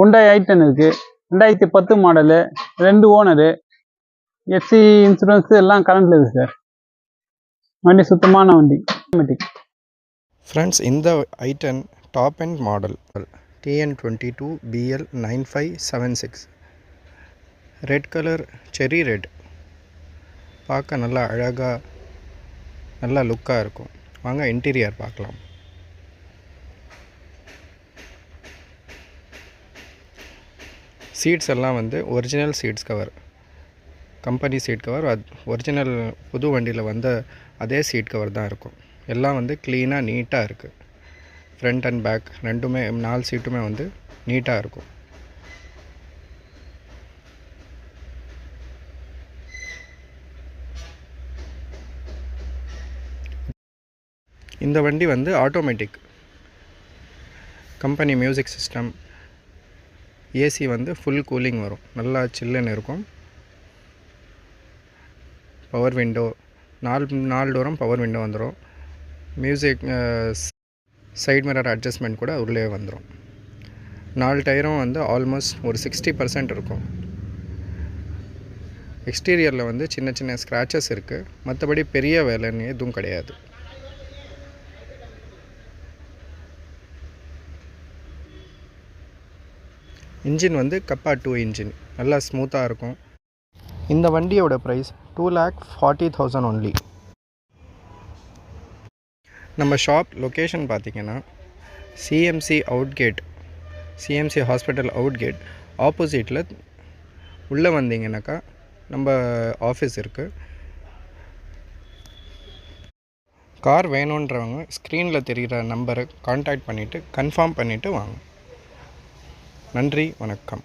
உண்டாய் ஐட்டன் இருக்கு. ரெண்டாயிரத்தி பத்து மாடலு ரெண்டு ஓனரு எஃப்சி இன்சூரன்ஸ் எல்லாம் கரண்ட்ல இருக்கு சார் வண்டி சுத்தமான வண்டி ஆட்டோமேட்டிக் ஃப்ரெண்ட்ஸ் இந்த i ten top and model TN twenty two BL nine five seven six red colour cherry red பார்க்க நல்லா அழகாக நல்லா லுக்காக இருக்கும். வாங்க இன்டீரியர் பார்க்கலாம். சீட்ஸ் எல்லாம் வந்து original seats cover company seat cover அது ஒரிஜினல் புது வண்டியில் வந்த அதே சீட் கவர் தான் இருக்கும். எல்லாம் வந்து க்ளீனாக நீட்டாக இருக்குது ஃப்ரண்ட் அண்ட் பேக் ரெண்டுமே நாலு சீட்டுமே வந்து நீட்டாக இருக்கும். இந்த வண்டி வந்து automatic company music system AC வந்து ஃபுல் கூலிங் வரும். நல்லா சில்லுன்னு இருக்கும். பவர் விண்டோ நாலு நாலு டோரும் பவர் விண்டோ வந்துடும் மியூசிக் சைட் மிரர் அட்ஜஸ்ட்மெண்ட் கூட உள்ளே வந்துடும் நாலு டயரும் வந்து ஆல்மோஸ்ட் ஒரு சிக்ஸ்டி பர்சன்ட் இருக்கும். எக்ஸ்டீரியரில் வந்து சின்ன சின்ன ஸ்க்ராச்சஸ் இருக்குது மற்றபடி பெரிய வேலைன்னு எதுவும் கிடையாது. இன்ஜின் வந்து கப்பா டூ இன்ஜின். நல்லா ஸ்மூத்தாக இருக்கும். இந்த வண்டியோட price two lakh forty thousand only நம்ம ஷாப் லொக்கேஷன் பார்த்தீங்கன்னா CMC outgate CMC hospital outgate ஆப்போசிட்டில் உள்ளே வந்தீங்கன்னாக்கா நம்ம ஆஃபீஸ் இருக்குது கார் வேணுன்றவங்க ஸ்க்ரீனில் தெரிகிற நம்பரை காண்டாக்ட் பண்ணிவிட்டு கன்ஃபார்ம் பண்ணிவிட்டு வாங்க. நன்றி வணக்கம்.